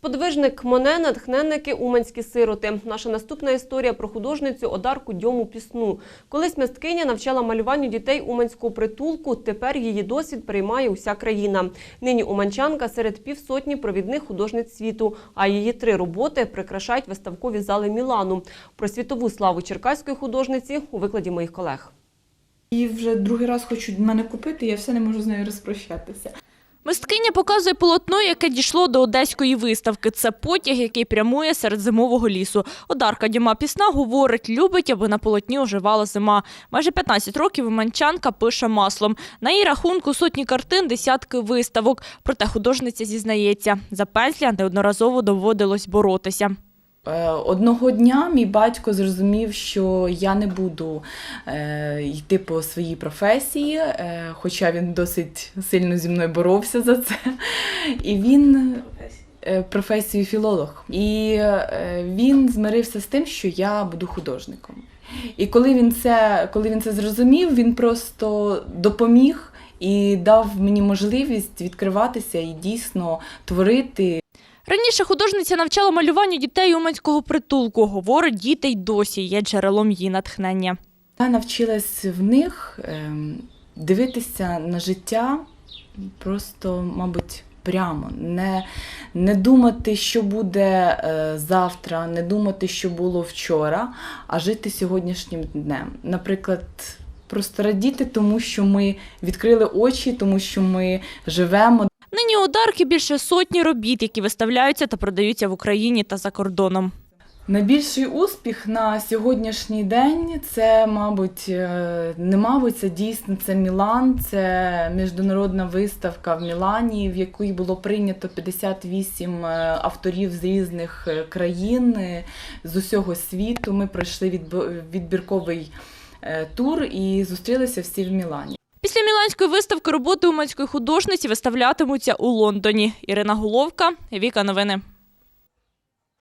Сподвижник Моне, натхненники, уманські сироти. Наша наступна історія про художницю Одарку Дьому Пісну. Колись мисткиня навчала малюванню дітей уманського притулку. Тепер її досвід приймає уся країна. Нині уманчанка серед півсотні провідних художниць світу, а її три роботи прикрашають виставкові зали Мілану. Про світову славу черкаської художниці у викладі моїх колег. І вже другий раз хочуть мене купити, я все не можу з нею розпрощатися. Мисткиня показує полотно, яке дійшло до одеської виставки. Це потяг, який прямує серед зимового лісу. Одарка Діма Пісна говорить, любить, аби на полотні оживала зима. Майже 15 років манчанка пише маслом. На її рахунку сотні картин, десятки виставок. Проте художниця зізнається, за пензля неодноразово доводилось боротися. Е, Одного дня мій батько зрозумів, що я не буду е, йти по своїй професії, е, хоча він досить сильно зі мною боровся за це. І він професію філолог. І він змирився з тим, що я буду художником. І коли він це, коли він це зрозумів, він просто допоміг і дав мені можливість відкриватися і дійсно творити Раніше художниця навчала малюванню дітей уманського притулку. Говорить, діти й досі є джерелом її натхнення. Я навчилась в них ем, дивитися на життя просто, мабуть, прямо, не, не думати, що буде е, завтра, не думати, що було вчора, а жити сьогоднішнім днем. Наприклад, просто радіти тому, що ми відкрили очі, тому що ми живемо. Нині у Дарки більше сотні робіт, які виставляються та продаються в Україні та за кордоном. Найбільший успіх на сьогоднішній день це, мабуть, е, не мабуть, це дійсно це Мілан, це міжнародна виставка в Мілані, в якій було прийнято 58 е, авторів з різних е, країн з усього світу. Ми пройшли відбірковий тур і зустрілися всі в Мілані. Міланської виставки роботи уманської художниці виставлятимуться у Лондоні. Ірина Головка, Віка Новини.